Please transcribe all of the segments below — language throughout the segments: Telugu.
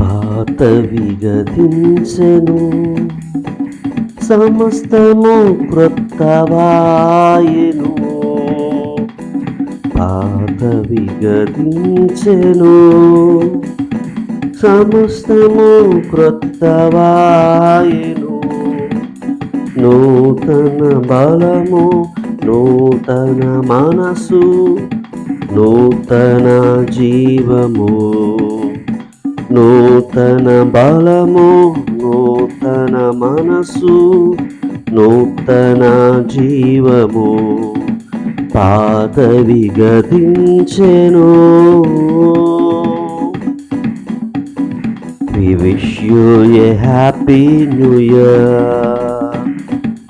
పాత విగతించెను. సమస్తము క్రొత్తవాయను. పాత విగతించెను. సమస్తము క్రొత్తవాయను. నూతన బలము నూతన మనసు. నూతన జీవము నూతన బలము నూతన మనసు నూతన జీవము పాత విగతించెను We wish you a happy new year.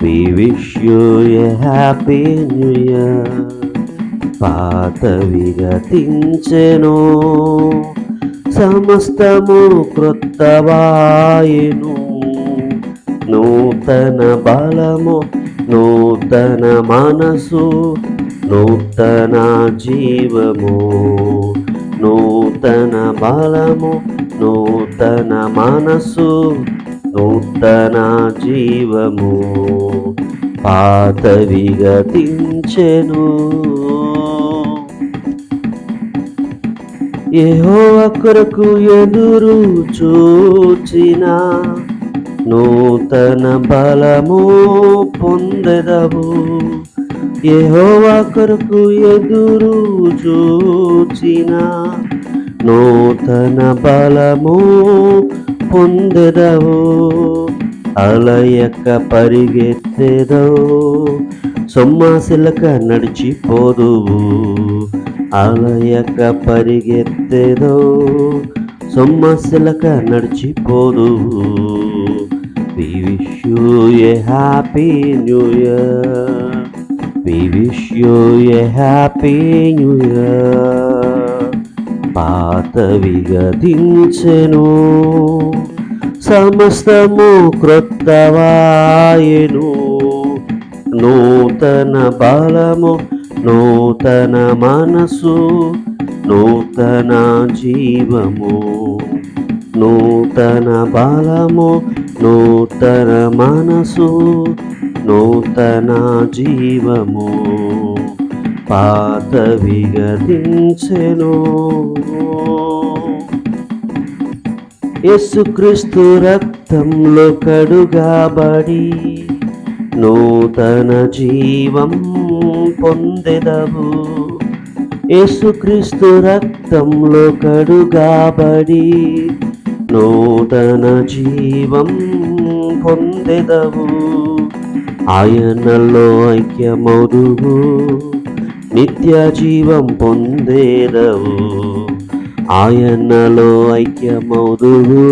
We wish you a happy new year. పాత విగతించెను సమస్తము క్రొత్తవాయను. నూతన బలము నూతన మనసు నూతన జీవము. నూతన బలము నూతన మనసు నూతన జీవము. పాత విగతించెను ఏహో అక్కరకు ఎదురు చూచిన నూతన బలము పొందెదవు. ఏహో అక్కరకు ఎదురు చూచిన నూతన బలము పొందెదవు. అలయక పరిగెత్తెదవు. సొమ్మాసిలక నడిచిపోదువు. అలయక పరిగెత్తెదో సొమ్మసిలక నడిచిపోదువు we wish you a happy new year we wish you a happy new year పాత విగతించెను సమస్తము క్రొత్తవాయను. నూతన బలము నూతన మనసు నూతన జీవము. నూతన బలము నూతన మనసు నూతన జీవము. పాత విగతించెను. యేసుక్రీస్తు రక్తంలో కడుగాబడి నూతన జీవం పొందెదవు. యేసుక్రీస్తు రక్తంలో కడుగాబడి నూతన జీవం పొందెదవు. ఆయనలో ఐక్యమౌదువు నిత్య జీవం పొందేదవు. ఆయనలో ఐక్యమౌదువు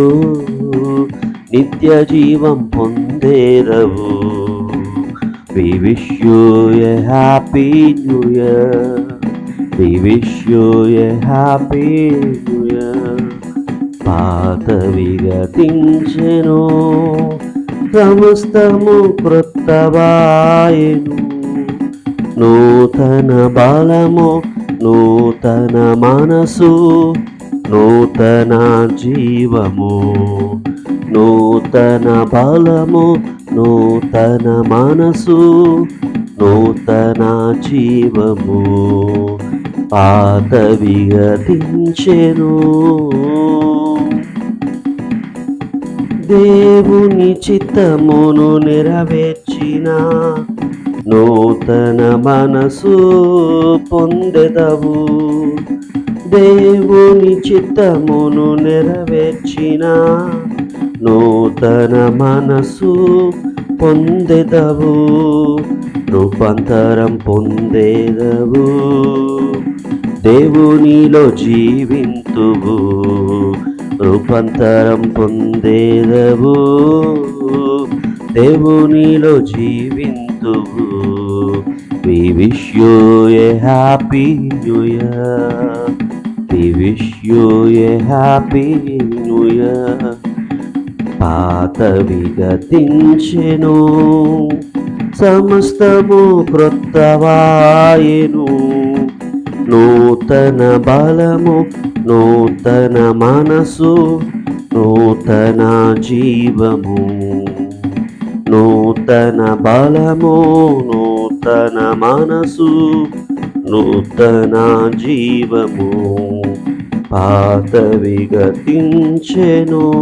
నిత్య జీవం పొందేదవు. We wish you a happy new year. We wish you a happy new year. పాతవి గతించెను సమస్తము క్రొత్తవాయను నూతన బలము నూతన మనసు నూతన జీవము నూతన బలము నూతన మనసు నూతన జీవము. పాత విగతించెను దేవుని చిత్తమును నెరవేర్చిన నూతన మనసు పొందెదవు. దేవుని చిత్తమును నెరవేర్చిన నూతన మనసు పొందెదవు రూపాంతరం పొందేదవు. దేవునిలో జీవింతువు రూపాంతరం పొందేదవు. దేవునిలో జీవింతువు we wish you a happy new year. We wish you a happy new year. పాత విగతించెను సమస్తము క్రొత్తవాయెను. నూతన బలము నూతన మనసు నూతన జీవము. నూతన బలము నూతన మనసు నూతన జీవము. పాత విగతించెను.